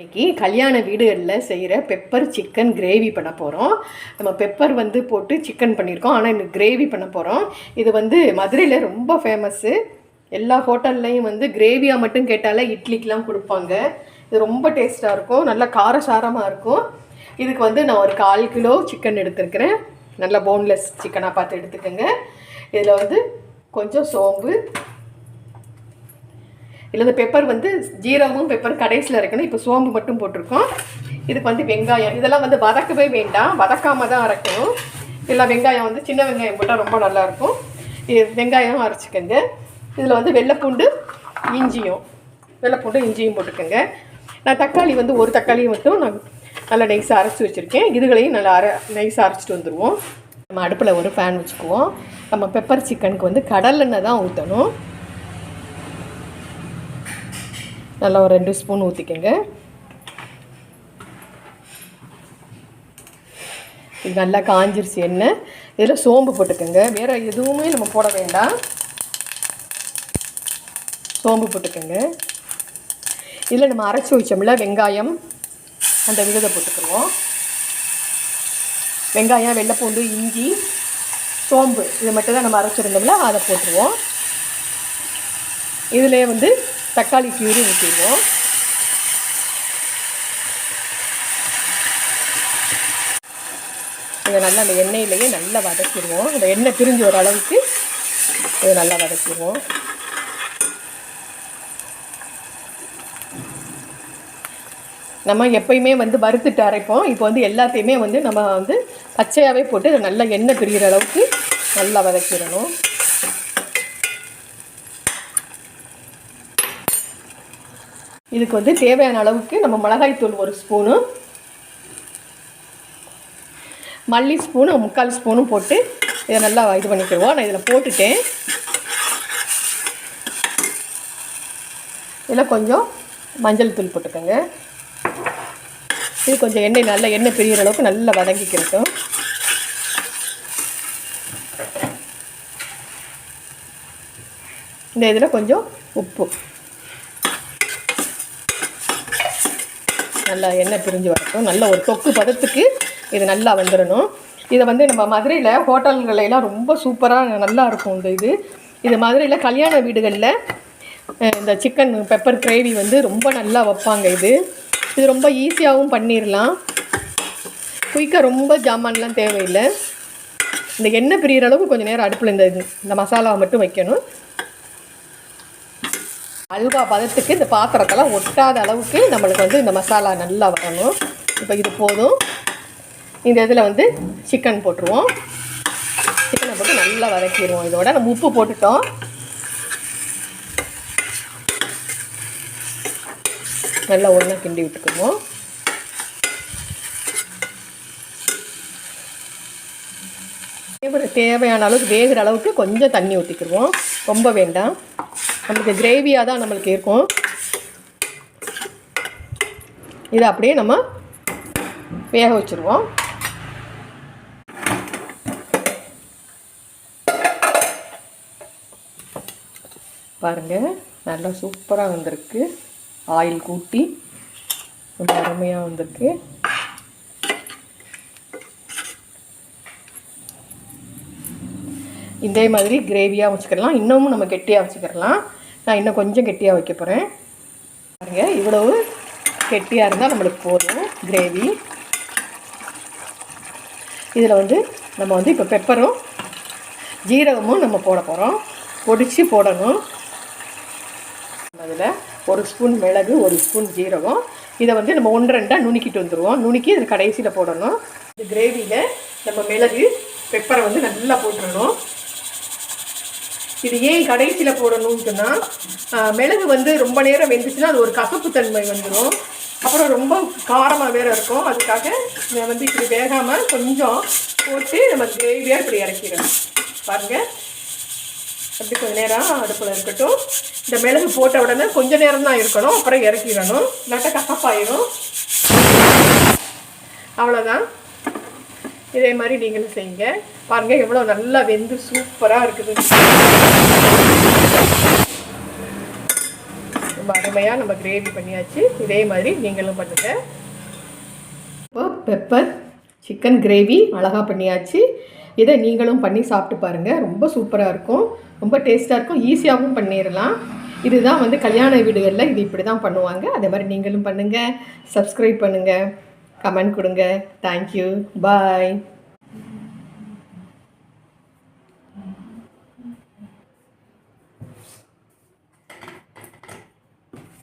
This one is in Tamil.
இன்றைக்கி கல்யாண வீடுகளில் செய்கிற பெப்பர் சிக்கன் கிரேவி பண்ண போகிறோம் நம்ம பெப்பர் வந்து போட்டு சிக்கன் பண்ணியிருக்கோம் ஆனால் இந்த கிரேவி பண்ண போகிறோம் இது வந்து மதுரையில் ரொம்ப ஃபேமஸ்ஸு எல்லா ஹோட்டல்லையும் வந்து கிரேவியாக மட்டும் கேட்டாலே இட்லிக்கெலாம் கொடுப்பாங்க. இது ரொம்ப டேஸ்ட்டாக இருக்கும். நல்லா காரசாரமாக இருக்கும். இதுக்கு வந்து நான் ஒரு கால் கிலோ சிக்கன் எடுத்துருக்கிறேன். நல்லா போன்லெஸ் சிக்கனாக பார்த்து எடுத்துக்கோங்க. இதில் வந்து கொஞ்சம் சோம்பு இல்லை இந்த பெப்பர் வந்து ஜீரகமும் பெப்பர் கடைசியில் இருக்கணும். இப்போ சோம்பு மட்டும் போட்டிருக்கோம். இதுக்கு வந்து வெங்காயம். இதெல்லாம் வந்து வதக்கவே வேண்டாம். வதக்காமல் தான் அரைக்கணும். இல்லை வெங்காயம் வந்து சின்ன வெங்காயம் போட்டால் ரொம்ப நல்லாயிருக்கும் இது வெங்காயம் அரைச்சிக்கோங்க. இதில் வந்து வெள்ளைப்பூண்டு இஞ்சியும். வெள்ளைப்பூண்டு இஞ்சியும் போட்டுக்கோங்க. நான் தக்காளி வந்து ஒரு தக்காளி மட்டும் நான் நல்லா நைஸாக அரைச்சி வச்சுருக்கேன். இதுகளையும் நல்லா அரை நைஸாக அரைச்சிட்டு வந்துடுவோம் நம்ம அடுப்பில் ஒரு ஃபேன் வச்சுக்குவோம். நம்ம பெப்பர் சிக்கனுக்கு வந்து கடலெண்ணெய் தான் ஊற்றணும் நல்லா ஒரு ரெண்டு ஸ்பூன் ஊற்றிக்கோங்க இது நல்லா காஞ்சிருச்சு எண்ணெய். இதில் சோம்பு போட்டுக்கோங்க. வேறு எதுவுமே நம்ம போட வேண்டாம். சோம்பு போட்டுக்கோங்க. இதில் நம்ம அரைச்சி வச்சோம்ல வெங்காயம் அந்த விழுதை போட்டுக்குருவோம் வெங்காயம் வெள்ளைப்பூண்டு இஞ்சி சோம்பு இது மட்டும் தான் நம்ம அரைச்சிருந்தோம்ல அதை போட்டுருவோம். இதிலே வந்து தக்காளி பியூரி ஊற்றிடுவோம் இதை நல்லா அந்த எண்ணெயிலேயே நல்லா வதக்கிடுவோம். அந்த எண்ணெய் பிரிஞ்சு வர அளவுக்கு இதை நல்லா வதக்கிடுவோம். நம்ம எப்பயுமே வந்து வறுத்துட்டு அரைப்போம். இப்போ வந்து எல்லாத்தையுமே வந்து நம்ம வந்து பச்சையாகவே போட்டு இதை நல்லா எண்ணெய் பிரிகிற அளவுக்கு நல்லா வதக்கிடணும். இதுக்கு வந்து தேவையான அளவுக்கு நம்ம மிளகாய்த்தூள் ஒரு ஸ்பூனு மல்லி ஸ்பூனு முக்கால் ஸ்பூனும் போட்டு இதை நல்லா இது பண்ணிக்கிடுவோம். நான் இதில் போட்டுட்டேன். இதில் கொஞ்சம் மஞ்சள் தூள் போட்டுக்கோங்க. இது கொஞ்சம் எண்ணெய் நல்லா எண்ணெய் பிரிகிற அளவுக்கு நல்லா வதங்கிக்கிறட்டும் இந்த இதில் கொஞ்சம் உப்பு. நல்லா எண்ணெய் பிரிஞ்சு வரட்டும். நல்ல ஒரு தொக்கு பதத்துக்கு இது நல்லா வந்துடணும் இதை வந்து நம்ம மதுரையில் ஹோட்டல்களெல்லாம் ரொம்ப சூப்பராக நல்லா இருக்கும் இந்த இது. இது மதுரையில் கல்யாண வீடுகளில் இந்த சிக்கன் பெப்பர் கிரேவி வந்து ரொம்ப நல்லா வைப்பாங்க இது. இது ரொம்ப ஈஸியாகவும் பண்ணிடலாம் குயிக்காக ரொம்ப ஜாமான்லாம் தேவையில்லை. இந்த எண்ணெய் பிரியிற அளவுக்கு கொஞ்சம் நேரம் அடுப்பில் இந்த இந்த மசாலாவை மட்டும் வைக்கணும். அல்வா பதத்துக்கு இந்த பாத்திரத்தெல்லாம் ஒட்டாத அளவுக்கு நம்மளுக்கு வந்து இந்த மசாலா நல்லா வரணும். இப்போ இது போதும். இந்த இதில் வந்து சிக்கன் போட்டுருவோம். சிக்கனை போட்டு நல்லா வதக்கிடுவோம். இதோட நம்ம உப்பு போட்டுட்டோம். நல்லா ஒன்றா கிண்டி விட்டுக்குவோம். தேவையான அளவுக்கு வேகிற அளவுக்கு கொஞ்சம் தண்ணி ஊற்றிக்கிடுவோம் ரொம்ப வேண்டாம். நம்மளுக்கு கிரேவியாக தான் நம்மளுக்கு இருக்கும். இதை அப்படியே நம்ம வேக வச்சுருவோம். பாருங்கள் நல்லா சூப்பராக வந்திருக்கு. ஆயில் கூட்டி ரொம்ப அருமையாக வந்திருக்கு. இதே மாதிரி கிரேவியாக வச்சுக்கிடலாம் இன்னமும் நம்ம கெட்டியாக வச்சுக்கிடலாம் நான் இன்னும் கொஞ்சம் கெட்டியாக வைக்க போகிறேன் பாருங்கள் இவ்வளவு கெட்டியாக இருந்தால் நம்மளுக்கு போதும். கிரேவி இதில் வந்து நம்ம வந்து இப்போ பெப்பரும் ஜீரகமும் நம்ம போட போகிறோம் பொடிச்சு போடணும். அதில் ஒரு ஸ்பூன் மிளகு ஒரு ஸ்பூன் ஜீரகம். இதை வந்து நம்ம ஒன்று ரெண்டாக நுணுக்கிட்டு வந்துடுவோம் நுணுக்கி இதில் கடைசியில் போடணும். இந்த கிரேவியில் நம்ம மிளகு பெப்பரை வந்து நல்லா போட்டுடணும் இது ஏன் கடைசியில் போடணும்னு சொன்னால் மிளகு வந்து ரொம்ப நேரம் வெந்துச்சுன்னா அது ஒரு கசப்பு தன்மை வந்துடும் அப்புறம் ரொம்ப காரமாக வேறு இருக்கும். அதுக்காக நான் வந்து இப்படி வேகாமல் கொஞ்சம் போட்டு நம்ம கிரேவியாக இப்படி இறக்கிடணும். பாருங்கள் அப்படி கொஞ்சம் நேரம் அடுப்பில் இருக்கட்டும். இந்த மிளகு போட்ட உடனே கொஞ்சம் நேரம் தான் இருக்கணும். அப்புறம் இறக்கிடணும். இல்லாட்டா கசப்பாயிடும் அவ்வளோதான் இதே மாதிரி நீங்களும் செய்யுங்க. பாருங்கள் எவ்வளோ நல்லா வெந்து சூப்பராக இருக்குது. ரொம்ப அருமையாக நம்ம கிரேவி பண்ணியாச்சு. இதே மாதிரி நீங்களும் பண்ணுங்கள் இப்போ பெப்பர் சிக்கன் கிரேவி அழகாக பண்ணியாச்சு. இதை நீங்களும் பண்ணி சாப்பிட்டு பாருங்கள் ரொம்ப சூப்பராக இருக்கும். ரொம்ப டேஸ்ட்டாக இருக்கும். ஈஸியாகவும் பண்ணிடலாம் இதுதான் வந்து கல்யாண வீடுகளில் இது இப்படி தான் பண்ணுவாங்க. அதே மாதிரி நீங்களும் பண்ணுங்கள் சப்ஸ்கிரைப் பண்ணுங்கள் கமெண்ட் கொடுங்க. Thank you bye